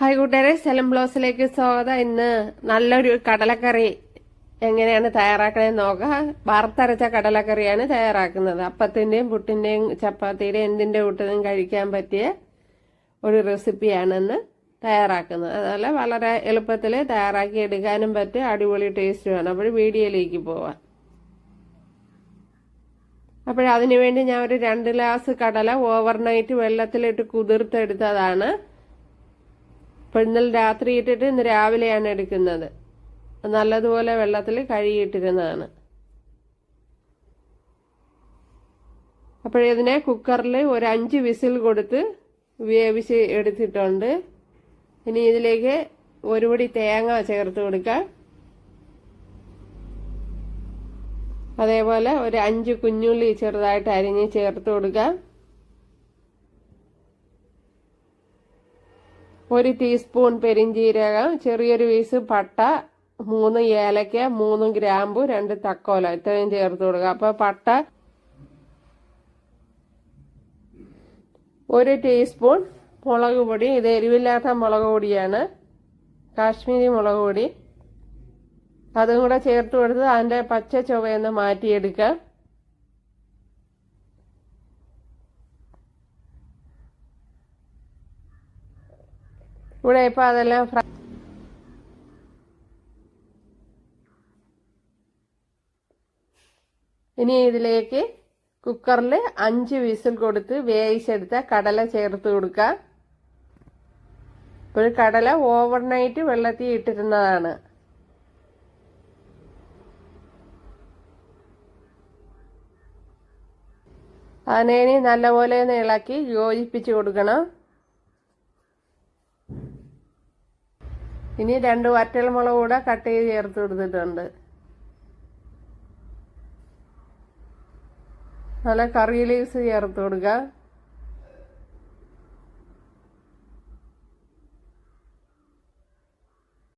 Hi കൂട്ടുകാരെ സെലം ബ്ലോസിലേക്ക് സ്വാഗതം. ഇന്ന് നല്ലൊരു കടലക്കറി എങ്ങനെയാണ് തയ്യാറാക്കണേ നോക്കാം. വറുത്തരച്ച കടലക്കറിയാണ് തയ്യാറാക്കുന്നത്. അപ്പത്തിന്റെയും പുട്ടിന്റെയും ചപ്പാത്തിയുടെയും എന്തിന്റെ കൂട്ടതും കഴിക്കാൻ പറ്റിയ ഒരു റെസിപ്പിയാണെന്ന് തയ്യാറാക്കുന്നത്. അതുപോലെ വളരെ എളുപ്പത്തിൽ തയ്യാറാക്കി എടുക്കാനും പറ്റും അടിപൊളി ടേസ്റ്റുമാണ് അപ്പോൾ വീഡിയോയിലേക്ക് പോവാം. അപ്പോഴതിനു വേണ്ടി ഞാൻ ഒരു രണ്ട് ഗ്ലാസ് കടല ഓവർനൈറ്റ് വെള്ളത്തിലിട്ട് കുതിർത്തെടുത്തതാണ്. അപ്പോൾ ഇന്നലെ രാത്രി ഇട്ടിട്ട് ഇന്ന് രാവിലെയാണ് എടുക്കുന്നത്. നല്ലതുപോലെ വെള്ളത്തിൽ കഴുകിയിട്ടിരുന്നതാണ്. അപ്പോഴിതിനെ കുക്കറിൽ ഒരു അഞ്ച് വിസിൽ കൊടുത്ത് വേവിച്ച് എടുത്തിട്ടുണ്ട്. ഇനി ഇതിലേക്ക് ഒരു പൊടി തേങ്ങ ചേർത്ത് കൊടുക്കാം അതേപോലെ ഒരു അഞ്ച് കുഞ്ഞുള്ളി ചെറുതായിട്ട് അരിഞ്ഞ് ചേർത്ത് കൊടുക്കാം ഒരു ടീസ്പൂൺ പെരിഞ്ചീരകം ചെറിയൊരു പീസ് പട്ട മൂന്ന് ഏലക്ക മൂന്ന് ഗ്രാമ്പു രണ്ട് തക്കോല. ഇത്രയും ചേർത്ത് കൊടുക്കുക. അപ്പോൾ പട്ട ഒരു ടീസ്പൂൺ മുളക് പൊടി. ഇത് എരിവില്ലാത്ത മുളക് പൊടിയാണ്. കാശ്മീരി മുളക് പൊടി. അതും കൂടെ ചേർത്ത് കൊടുത്ത് അതിന്റെ പച്ച ചുവയൊന്ന് മാറ്റിയെടുക്കാം. ഇവിടെ ഇപ്പോൾ അതെല്ലാം ഇനി ഇതിലേക്ക് കുക്കറിൽ അഞ്ച് വിസിൽ കൊടുത്ത് വേവിച്ചെടുത്ത കടല ചേർത്ത് കൊടുക്കുക ഇപ്പോൾ കടല ഓവർനൈറ്റ് വെള്ളത്തിൽ ഇട്ടിരുന്നതാണ്. അതിനെ നല്ലപോലെ ഒന്ന് ഇളക്കി യോജിപ്പിച്ച് കൊടുക്കണം. ഇനി രണ്ട് വറ്റൽ മുളക് കൂടെ കട്ട് ചെയ്ത് ചേർത്ത് കൊടുത്തിട്ടുണ്ട്. നല്ല കറി ലീവ്സ് ചേർത്ത് കൊടുക്കുക